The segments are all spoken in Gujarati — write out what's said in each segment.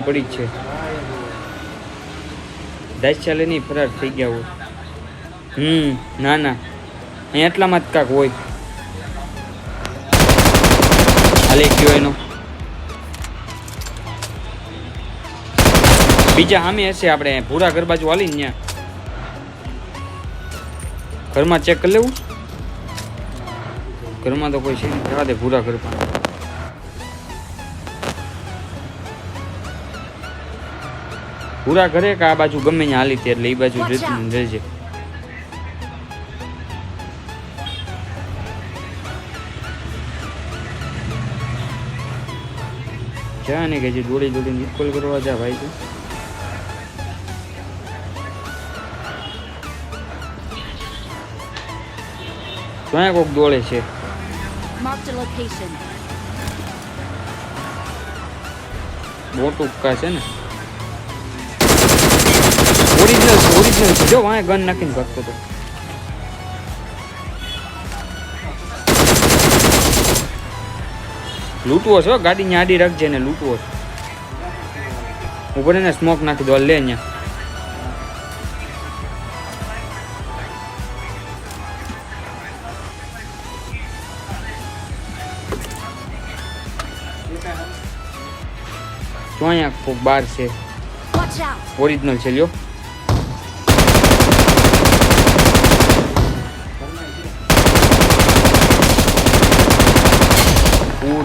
પડી છે. દસ ચાલે નહીં, ફરાર થઈ ગયા હોય. હમ, ના ના. અહીંયા એટલામાં જ કાંક હોય. હાલે ગયો એનો. બીજા સામે હશે આપણે, ભૂરા ઘર બાજુ હાલી ને ઘરમાં ચેક કરી લેવું? ઘરમાં તો કોઈ છે જવા દે ભૂરા ઘરમાં પૂરા ઘરે કે આ બાજુ ગમે ત્યાં હાલી ત્યારે એટલે એ બાજુ જતી. રહેજે જા ને કે જે દોડી દોડીને ઇક્વલ કરવા જા ભાઈ તું. ક્યાં કોક દોડે છે? મોટું કા છે ને? છે. જો વાંહે ગન નાખીને ભાગતો તો લૂંટવો છો ગાડી ન્યા આડી રાખજે ને લૂંટવો છો. ઉપર એને સ્મોક નાખી દો લે અહીંયા. તો અહીંયા બાર છે. ઓરિજિનલ છે લ્યો.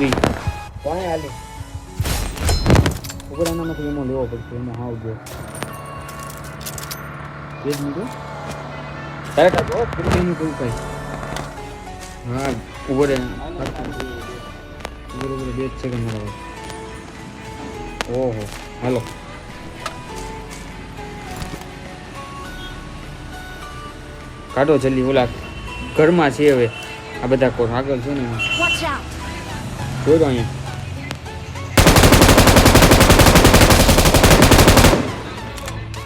પૂરી કોણે હાલે ઉપર આનામાંથી એમાં લેવો પડશે એમાં હા ઊભો એ જ મૂકો તારે કાઢો પૂરીનું કયું કઈ હા ઉપર ઉપર ઉપર બે જ સેકન્ડ મારા ઓહો હાલો કાઢો જલ્દી ઓલા ઘરમાં છે હવે આ બધા કોણ આગળ છે ને એમાં. Watch out! જોઈ લો અહીંયા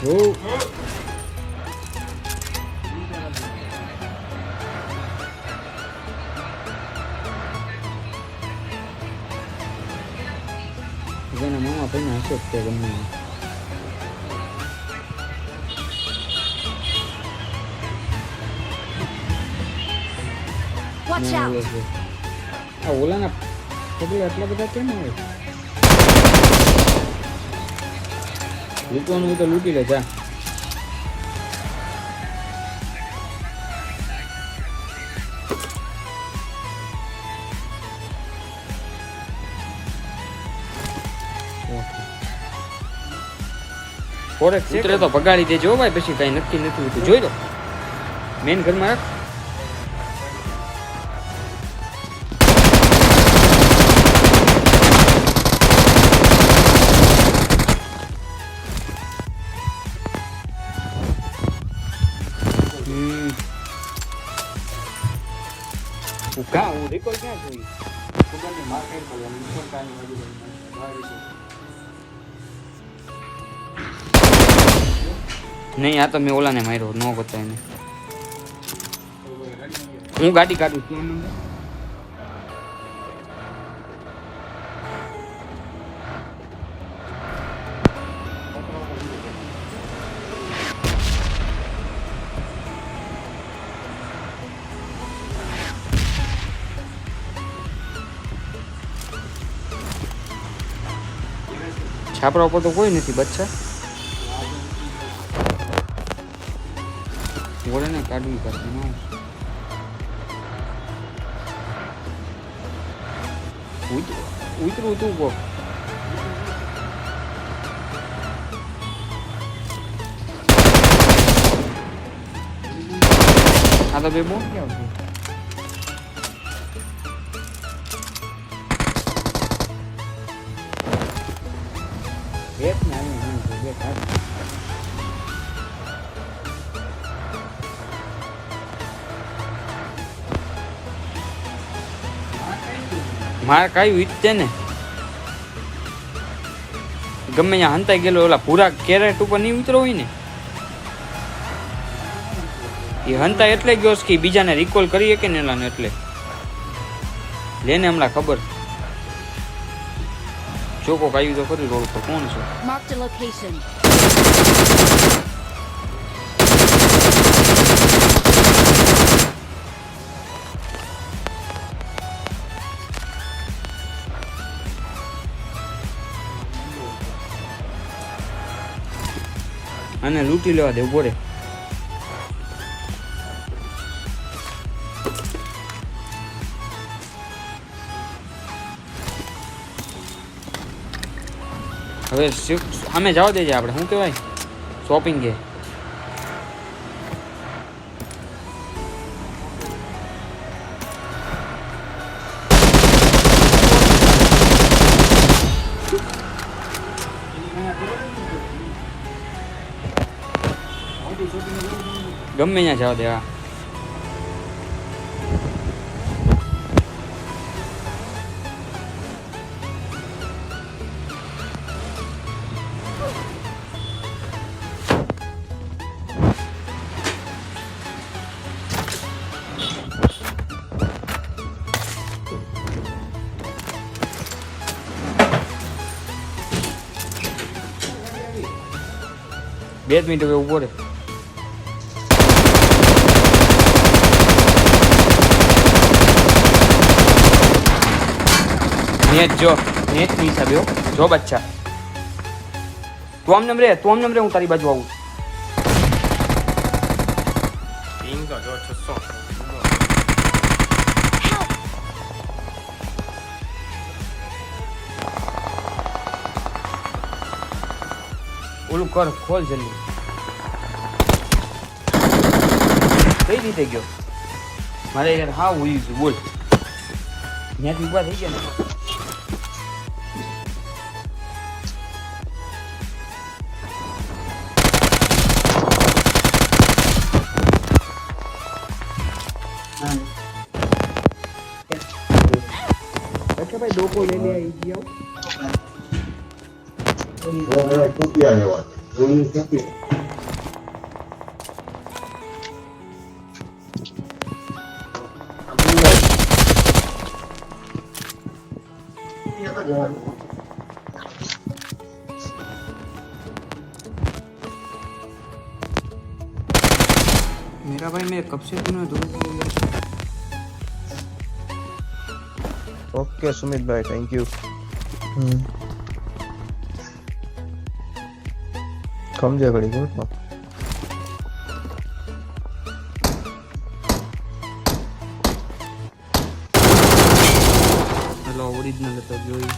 જો જેના મામા ભાઈને હશે જ તે ગમે એ. Watch ના, out! ઓલો છે. આ ઓલાના આટલા બધા કેમ આવે લૂંટવાનું તો લૂંટી લે જા. ફોરેક ઉતરે તો ભગાડી દેજો ભાઈ પછી કઈ નક્કી નથી હોતું. જોઈ લો. મેન ઘરમાં રાખ. હું હું recall ક્યાં જોઈ નહીં, આ તો મેં ઓલાને માર્યો, ન કરતા એને હું ગાડી કાઢું છું છાપરા ઉપર તો કોઈ નથી બચ્ચા ઘોડે ને કાઢવી ઉત- ઉતરું તું કોક આ તો બે બોમ્બ ક્યાં છે માર કાંઈ વીતતે ને. ગમે ત્યાં હંતાઈ ગયેલો ઓલા પૂરા કેરેટ ઉપર નહીં ઉતરો હોય ને. એ હંતા એટલે ગયો છે કે બીજાને રિકોલ કરી શકે ને એલાને એટલે. લેને હમણાં ખબર. ચોકો કાયું તો ખરી રોડ પર કોણ છે. અને લૂંટી લેવા દે ઊભો હવે અમે જવા દેજે આપણે શું કહેવાય? શોપિંગ ગમે ત્યાં જવા દે હા બે જ મિનિટ હવે ઊભો રહે નેટ જો નેટ નહીં હો. જો બચ્ચા તું આમ નમ રે તું આમ નમ રે હું તારી બાજુ આવું. ઓલું કર ખોલ જલ્દી. કઈ રીતે ગયો? મારે યાર હા ઉયું છે બોલ. ત્યાંથી ઊભા થઈ ગયા ને? અચ્છા ભાઈ ડોકો લઈ લે આવી ગયા કુપિયા લેવા ઓલી કુપી मेरा भाई मैं कब से तुम्हें दूर ઓકે સુમિતભાઈ થેન્ક યુ સમજે ઘડી ગ્રુપમાં હેલો ઓરિજિનલ હતો જોઈ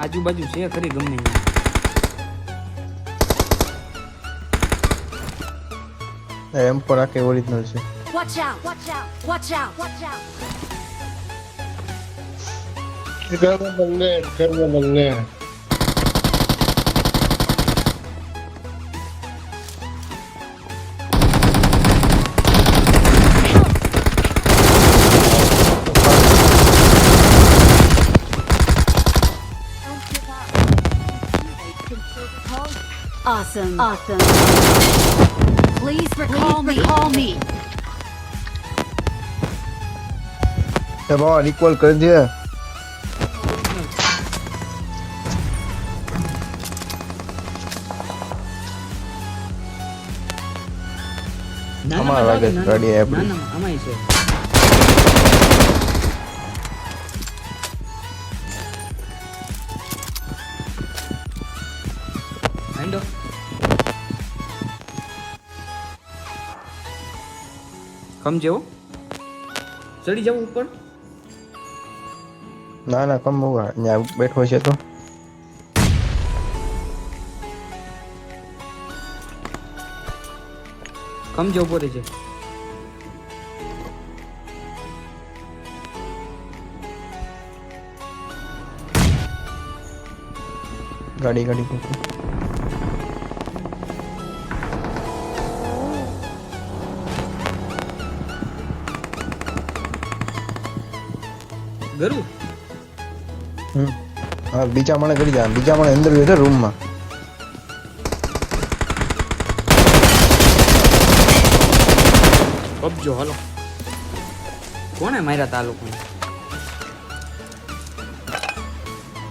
આજુબાજુ છે ખરી ગમે એમ પણ આખે ઓરિજિનલ છે Watch out! Watch out! Watch out! Watch out! ઘરમાં બંને ઘરમાં બંને Awesome. Awesome. Please recall me. Recall me. એ બાબા રિકોલ કરી દે અમારા લાગે ના, છે ના, ના, આપણી. છે સમજ્યો? ચડી જવું ઉપર? ના ના કમ હોગા ત્યાં બેઠો છે તો. સમજો ઉપર રહેજે ગાડી ગાડી ગરું હમ. હા બીજા માળે કરી જા. બીજા માળે અંદર ગયો છે રૂમમાં. કબજો હાલો. કોને માર્યા તા લોકોને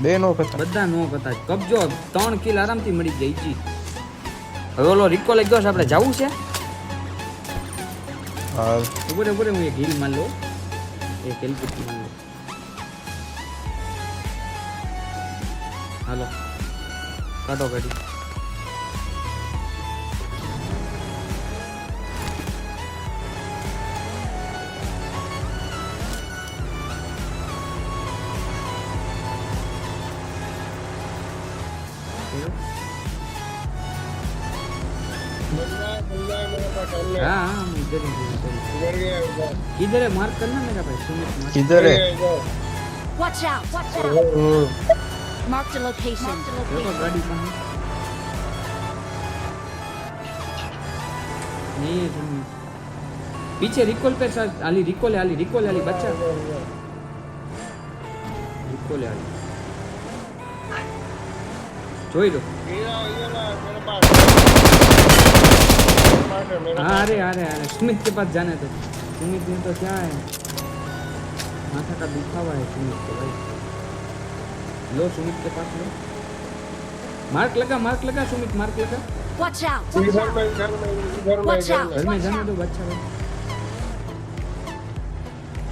બે નો કરતા બધા નો કતા કબજો ત્રણ કિલ આરામથી મળી જાય જી હવે ઓલો રિકો લઈ ગયો છે આપણે જવું છે? હા. ઉભરે ઉભરે હું એક હિલ માર લઉં. એક હેલ્પી માર લઉં. है इधर हैं। इधर है मार्क करना मेरा भाई सुमित मार्क કિધર હે इधर Watch out! Watch out! Hmm Marked a location. देखो गाड़ी कहाँ है? नहीं है सुमित पीछे रिकॉल पे सर आली रिकॉल है आली रिकॉल है आली बच्चा रिकॉल है आली જોઈ લો ये ये ना मेरे पास मेरे पास है मेरे हाँ अरे अरे अरे सुमित के पास जाने दो सुमित ने तो क्या है माथा का दुखावा है सुमित को भाई लो सुमित के पास लो मार्क लगा मार्क लगा सुमित मार्क लगा Watch out! पास Watch इधर out! में इधर में इधर में Watch इधर out. में घर में जाने दो बच्चा भाई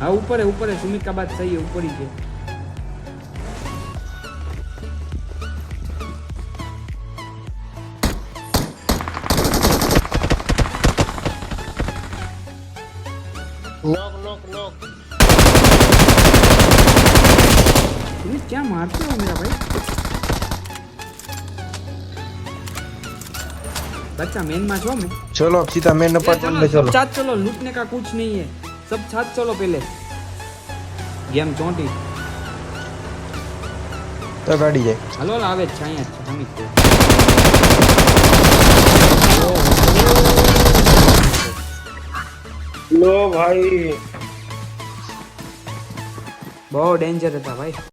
हाँ ऊपर है ऊपर है सुमित का बात सही है ऊपर ही है क्या मारते हो मेरा भाई बच्चा मेन में छो मैं ચલો સીધા મેન चलो, અપાર્ટમેન્ટ में सब चलो साथ चलो लूटने का कुछ नहीं है सब साथ चलो पहले गेम ચોંટી તો ગાડી જાય હલો હલો, આવે જ છે અહીંયા જ છે સમિત છે. लो भाई બહુ ડેન્જર હતા ભાઈ